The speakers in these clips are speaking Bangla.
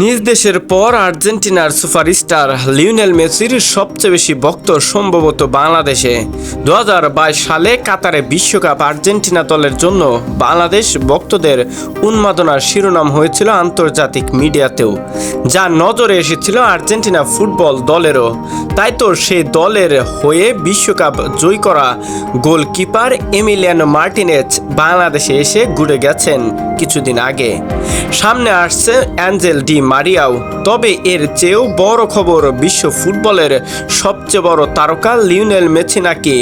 নিজ দেশের পর আর্জেন্টিনার সুপারস্টার লিওনেল মেসির সবচেয়ে বেশি ভক্ত সম্ভবত বাংলাদেশে। দু হাজার বাইশ সালে কাতারে বিশ্বকাপ আর্জেন্টিনা দলের জন্য বাংলাদেশ ভক্তদের উন্মাদনার শিরোনাম হয়েছিল আন্তর্জাতিক মিডিয়াতেও, যা নজরে এসেছিল আর্জেন্টিনা ফুটবল দলেরও। তাই তো সেই দলের হয়ে বিশ্বকাপ জয় করা গোলকিপার এমিলিয়ানো মার্টিনেজ বাংলাদেশে এসে ঘুরে গেছেন কিছুদিন আগে। সামনে আসছে অ্যাঞ্জেল ডি মারিয়াও। তবে এর চেয়েও বড় খবর, বিশ্ব ফুটবলের সবচেয়ে বড় তারকা লিওনেল মেসি নাকি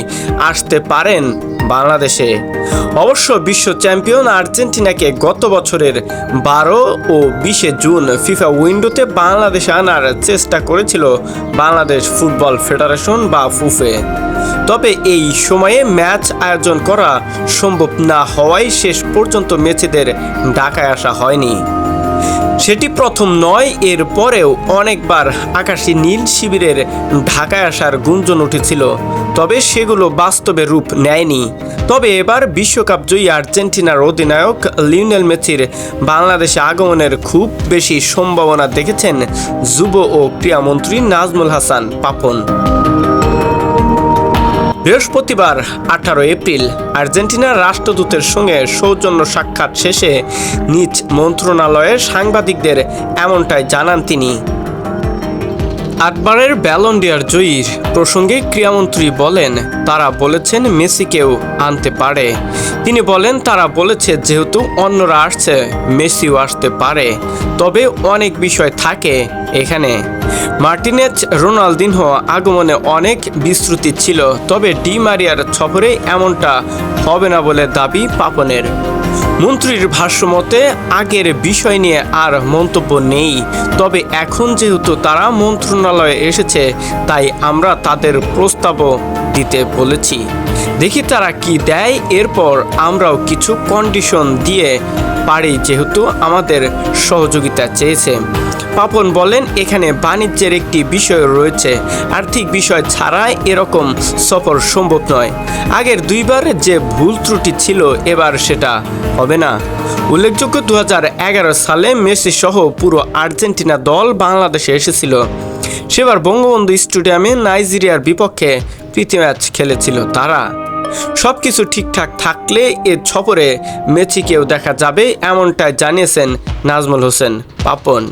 আসতে পারেন বাংলাদেশে। অবশ্য বিশ্ব চ্যাম্পিয়ন আর্জেন্টিনাকে গত বছরের বারো ও বিশে জুন ফিফা উইন্ডোতে বাংলাদেশে আনার চেষ্টা করেছিল বাংলাদেশ ফুটবল ফেডারেশন বা ফুফে। তবে এই সময়ে ম্যাচ আয়োজন করা সম্ভব না হওয়ায় শেষ পর্যন্ত মেসিদের ঢাকায় আসা হয়নি। সেটি প্রথম নয়, এর পরেও অনেকবার আকাশী নীল শিবিরের ঢাকায় আসার গুঞ্জন উঠেছিল। তবে সেগুলো বাস্তবে রূপ নেয়নি। তবে এবার বিশ্বকাপ জয়ী আর্জেন্টিনার অধিনায়ক লিওনেল মেসির বাংলাদেশে আগমনের খুব বেশি সম্ভাবনা দেখেছেন যুব ও ক্রীড়ামন্ত্রী নাজমুল হাসান পাপন। বৃহস্পতিবার, আঠারো এপ্রিল, আর্জেন্টিনার রাষ্ট্রদূতের সঙ্গে সৌজন্য সাক্ষাৎ শেষে নিজ মন্ত্রণালয়ের সাংবাদিকদের এমনটাই জানান তিনি। আটবারের ব্যালন্ডিয়ার জয়ীর প্রসঙ্গে ক্রীড়ামন্ত্রী বলেন, তারা বলেছেন মেসিকেও আনতে পারে। তিনি বলেন, তারা বলেছে যেহেতু অন্যরা আসছে, মেসিও আসতে পারে। তবে অনেক বিষয় থাকে এখানে। মার্টিনেজ রোনালদিনহো আগমনে অনেক বিস্তৃতি ছিল, তবে ডি মারিয়ার সফরে এমনটা হবে না বলে দাবি পাপনের। মন্ত্রীর ভাষ্যমতে আগের বিষয় নিয়ে আর মন্তব্য নেই, তবে এখন যেহেতু তারা মন্ত্রণালয়ে এসেছে, তাই আমরা তাদের প্রস্তাবও দিতে বলেছি। দেখি তারা কি দেয়। এরপর আমরাও কিছু কন্ডিশন দিয়ে পারি, যেহেতু আমাদের সহযোগিতা চেয়েছে। পাপন বলেন, এখানে বাণিজ্যের একটি বিষয় রয়েছে। আর্থিক বিষয় ছাড়া এরকম সফর সম্ভব নয়। আগের দুইবার যে ভুল ত্রুটি ছিল, এবার সেটা হবে না। উল্লেখযোগ্য দু হাজার এগারো সালে মেসি সহ পুরো আর্জেন্টিনা দল বাংলাদেশে এসেছিল। সেবার বঙ্গবন্ধু স্টেডিয়ামে নাইজেরিয়ার বিপক্ষে প্রীতি ম্যাচ খেলেছিল তারা। সব কিছু ঠিকঠাক থাকলে এ সফরে মেসিকেও দেখা যাবে এমনটাই জানিয়েছেন নাজমুল হোসেন পাপন।